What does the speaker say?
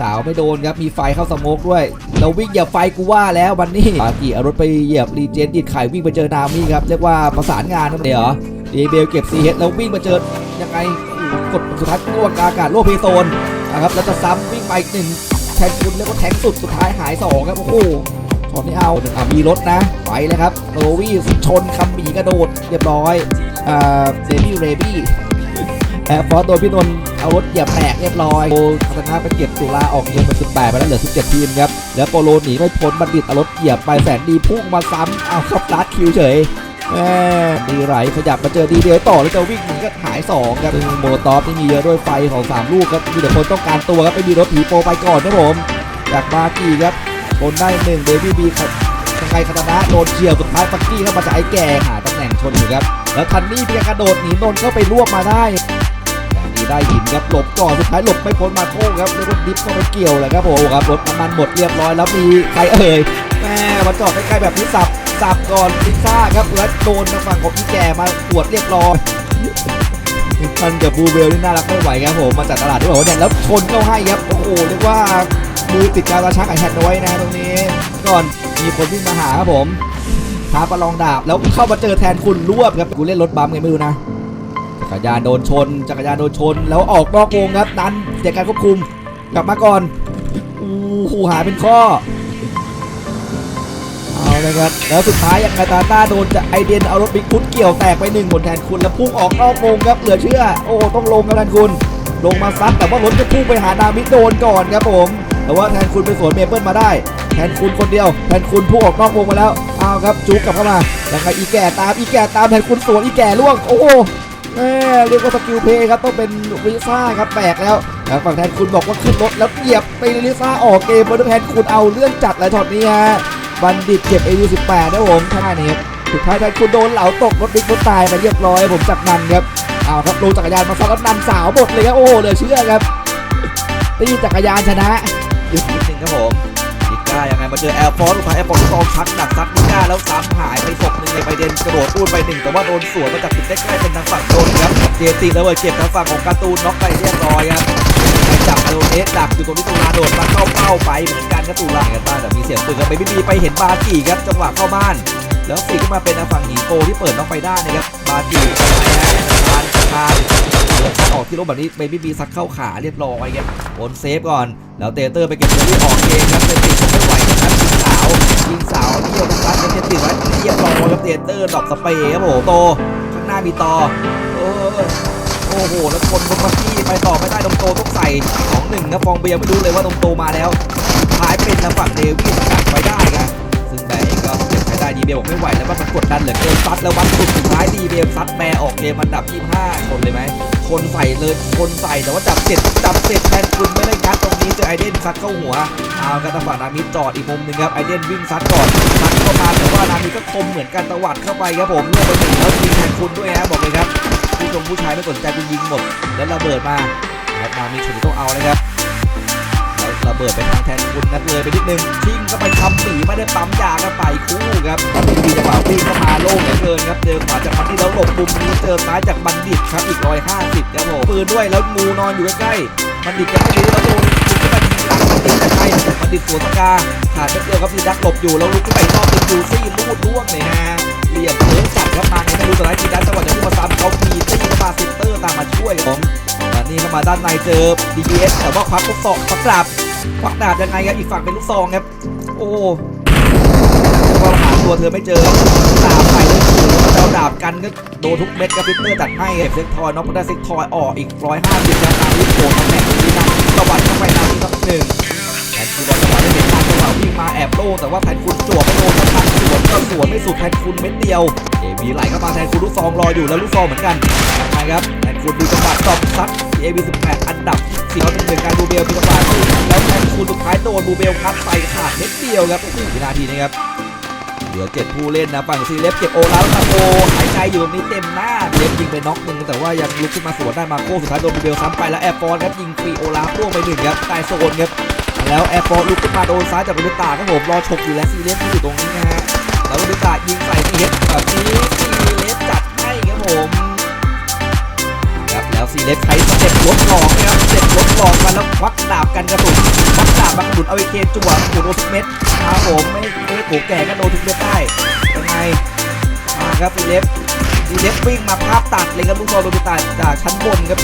สาวไม่โดนครับ มีไฟเข้าสโมกด้วยเราวิ่งเหยียบไฟกูว่าแล้ววันนี้ปากีเอารถไปเหยียบรีเจนดิดไข่วิ่งไปเจอนามี่ครับ เรียกว่าประสานงานนั่นเองเหรอเดเบลเก็บซีเฮดแล้ววิ่งมาเจอยังไงกดสุดท้ายล่วงกางอากาศโลกเพโซนนะครับแล้วจะซ้ำวิ่งไปอีกหนึ่งแทงคุณเรียกว่าแทงสุดสุดท้ายหายสองครับโอ้โหช็อตนี้เอาอะมีรถนะไปเลยครับโรวี่ชนคำหมีกระโดดเรียบร้อยอ่าเดบี้เรบี้แอร์ฟอร์สโดนพี่นนท์ อารถเหยียบแตกเรียบร้อยโอชนะไปเก็บตุลาออกเกมเป็น18ไปแล้วเหลือ 17 ทีมครับ แล้วโปโลหนีไม่พ้นบัณฑิตเอารถเหยียบไปแสนดีพุ่งมาซ้ำเอาครับลัดคิวเฉยแหมดีไหลขยับมาเจอดีเดียวต่อแล้วจะวิ่งหนีก็หาย 2 ครับซึ่งโมโลตอฟนี่มีเยอะด้วยไฟของ 3 ลูกครับมีแต่คนต้องการตัวครับไม่มีรถผีโปรไปก่อนนะผมจากบาร์กี้ครับชนได้หนึ่งเบบี้บียังไงคาตานะโดนเฉียวสุดท้ายปักกี้เข้ามาจากไอ้แก่หาตำแหน่งชนอยู่ครับแล้วทันนี่เพียงกระโดดหนีนนเข้าไปรวบมาได้ ได้หินครับหลบก่อนสุดท้ายหลบไม่พ้นมาโค้งครับแล้วก็ดิฟเข้าไปเกี่ยวเลยครับผมครับรถน้ำมันหมดเรียบร้อยแล้วมีใครเอ่ยแม่มาจอดใกล้ๆแบบนี้สับสับก่อนพิซซ่าครับแล้วโดนทางฝั่งของพี่แกมาปวดเรียบร้อยทันกับบูเบลนี่น่ารักไม่ไหวครับผมมาจากตลาดด้วยบอกว่าเนี่ยแล้วชนเข้าให้ครับโอ้โหเรียกว่ามือติดการกระชักไอแฮนด์เอาไว้นะตรงนี้ก่อนมีคนวิ่งมาหาครับผมท้าประลองดาบแล้วเข้ามาเจอแทนคุณรวบครับกูเล่นรถบัมไงไม่รู้นะ กรยานโดนชน จักรยานโดนชน แล้วออกนอกวงครับนั้นเด็กการควบคุมกลับมาก่อนอู้หูหายเป็นข้อเอาเลยครับแล้วสุดท้ายยังไงตาต้าโดนจะไอเดนเอารถบิ๊กฟุตเกี่ยวแตกไปหนึ่งคนแทนคุณแล้วพุ่งออกนอกวงครับเหลือเชื่อ โอ้ต้องลงครับแทนคุณ ลงมาซัดแต่ว่ารถจะพุ่งไปหานามิโดนก่อนครับผม แต่ว่าแทนคุณไปสวนเมเปิลมาได้แทนคุณคนเดียวแทนคุณพุ่งออกนอกวงมาแล้วเอาครับจุกกลับเข้ามายังไงอีแก่ตามอีแก่ตามแทนคุณสวนอีแก่ล่วงโอ้ แม่เรียกว่าสกิลเพย์ครับต้องเป็นลิซ่าครับแบกแล้วทางฝั่งแทนคุณบอกว่าขึ้นรถแล้วเหยียบไปลิซ่าออกเกมบนแทนคุณเอาเรื่องจัดเลยช็อตนี้ฮะบัณฑิตเก็บ AU18 นะผมท่านี้ครับสุดท้ายแทนคุณโดนเหลาตกรถบิ๊กรถตายไปเรียบร้อยผมจากนันครับเอาครับลงจักรยานมาซัดแล้วนันสาวหมดเลยครับโอ้โหเหลือเชื่อครับตีจักรยานชนะอีกนิดนึงครับผมายังไงมาเจอแอร์ฟอร์สุดท้าแอร์ฟอร์ซองชักหนักซัดนิก้าแล้วซ้ำหายไปศพหนึ่งในไบเดนกระโดดตู้ไปหนึ่งแต่ว่าโดนสวนมาจากจุดใกล้ๆเป็นทางฝั่งโดนครับเจตีแล้วเว้ยเก็บทางฝั่งของการ์ตูนน็อกไปเรียบร้อยครับจับอโรเอสดักอยู่ตรงนี้ตุลาโดดมาเข้าเป้าไปเหมือนกันก็ตุลากันบ้างแต่มีเสียงปืนกันไปไม่มีไปเห็นบาจีครับจังหวะเข้าบ้าน แล้วสีขึ้นมาเป็นทางฝั่งหนีโกที่เปิดน็อกไปได้นะครับบาจีไปนะทานทาน ออกที่รถแบบนี้เบบี้บีซักเข้าขาเรียบร้อยครับโอนเซฟก่อน แล้วเตเตอร์ไปเก็บเชอรี่ออกเกมครับเตติดไม่ไหวนะครับยิงสาวยิงสาวเที่ยวตรงรัดเตติดไว้เรียบร้อยครับเตเตอร์ดรอปสเปรย์ครับผมโตข้างหน้ามีต่อโอ้โอ้โหแล้วคนบนมากี้ไปต่อไม่ได้ดมโตต้องใส่ของหนึ่งครับฟองเบียร์ไม่รู้เลยว่าดมโตมาแล้วท้ายเป็นทางฝั่งเดวิสกัดไว้ได้ครับซึ่งแบ ด้ดีเบลบอกไม่ไหวแล้วว่ามันกดดันเหลือเกินซัดแล้ววัดสุดสุดท้ายดีเบลซัดแบร์ออกเกมอันดับ25ชนเลยไหมคนใส่เลยคนใส่แต่ว่าจับเสร็จจับเสร็จแทนคุณไม่ได้งัดตรงนี้เจอไอเดนซัดเข้าหัวเอากระตฝั่งนามิจอดอีกมุมหนึ่งครับไอเดนวิ่งซัดก่อนซัดเข้ามาแต่ว่านามิก็คมเหมือนกันตะวัดเข้าไปครับผมเลือกไปหนึ่งแล้วยิงแทนคุณด้วยฮะบอกเลยครับผู้ชมผู้ชายไม่สนใจคุณยิงหมด แล้วระเบิดมาครับนามิชุดนี้ต้องเอาเลยครับ ระเบิดไปทางแทนคุณนัดเลยไปนิดนึงชิงเข้าไปทำหนีไม่ได้ปั๊มยากันไปคู่ครับมีจังหวะวิ่งเข้ามาโล่งเหลือเกินครับเจอขวาจากมันที่แล้วหลบมุมนี้เจอซ้ายจากบัณฑิตครับอีกร้อยห้าสิบครับผมปืนด้วยแล้วงูนอนอยู่ใกล้ๆบัณฑิตยังไม่รู้แล้วโดนลุกขึ้นมายิงบัณฑิตไงบัณฑิตสวนสกาขาดแป๊บเดียวครับซีดักหลบอยู่แล้วลุกขึ้นไปรอบเป็นยูซี่ลูดล่วงเลยฮะเหลี่ยมเลื้จัดครับมาไงไม่รู้แต่ไรทีนั้นจังหวะจะขึ้นมาซ้ำเขามีตีเข้ามาซิสเตอร์ตามมาช่วยผมนี่เข้ามาด้านในเจอ DBS แต่ว่าควักลูกศอกควักดาบ ควักดาบยังไงครับอีกฝั่งเป็นลูกซองครับ โอ้เราหาตัวเธอไม่เจอดาบใส่เลยเจ้าดาบกันก็โดนทุกเม็ดกับฟิตเตอร์จัดให้เก็บเซ็กทอยน็อกได้เซ็กทอยออกอีกร้อยห้าสิบยาตาที่โผล่ตำแหน่งนี้นะตะวันเข้าไปนาทีที่หนึ่งแต่คือบอลจังหวะได้เห็นทางจังหวะวิ่ง โลแต่ว่าแทนคุณจั่วไม่โดนทางสวนก็สวนไม่สุดแทนคุณเม็ดเดียวเอวีไหลเข้ามาแทนคุณลูกซองรออยู่แล้วลูกซองเหมือนกันนะครับแทนคุณดูจังหวะตอบซัดเอวีสิบแปดอันดับสี่เราเป็นหนึ่งการบูเบลมีจังหวะแล้วแทนคุณสุดท้ายโดนบูเบลคัดใส่ขาดเม็ดเดียวครับโอ้โหวินาทีนี้ครับเหลือเจ็ดผู้เล่นนะฝั่งซีเล็บเก็บโอลาฟมาโอหายใจอยู่ตรงนี้เต็มหน้าเล็บยิงไปน็อกหนึ่งแต่ว่ายังลุกขึ้นมาสวนได้มาโก้สุดท้ายโดนบูเบลซ้ำไปแล้วแอร์ฟอร์ครับยิงฟรีโอลาฟร่วงไปหนึ่งครับใต้โซนครับ แล้วแอร์ฟอร์ลุกขึ้นมาโดนซ้ายจากบริตาครับผมรอฉกอยู่แล้วซีเล็บที่อยู่ตรงนี้นะฮะแล้วบริตายิงใส่ซีเล็บแบบนี้ซีเล็บจัดให้ครับผมครับแล้วสี่เล็กใช้สเต็ปลดหลอกนะครับสเต็ปลดหลอกมาแล้วควักดาบกันกระสุนควักดาบมากระสุนเอาไอเคจั่วโอ้โหโดนทุกเม็ดครับผมไม่ไม่โผแก่ก็โดนทุกเม็ดได้ยังไงมาครับสี่เล็กสี่เล็กวิ่งมาภาพตัดเลยครับลูกบอลโดนตัดจากชั้นบนครับ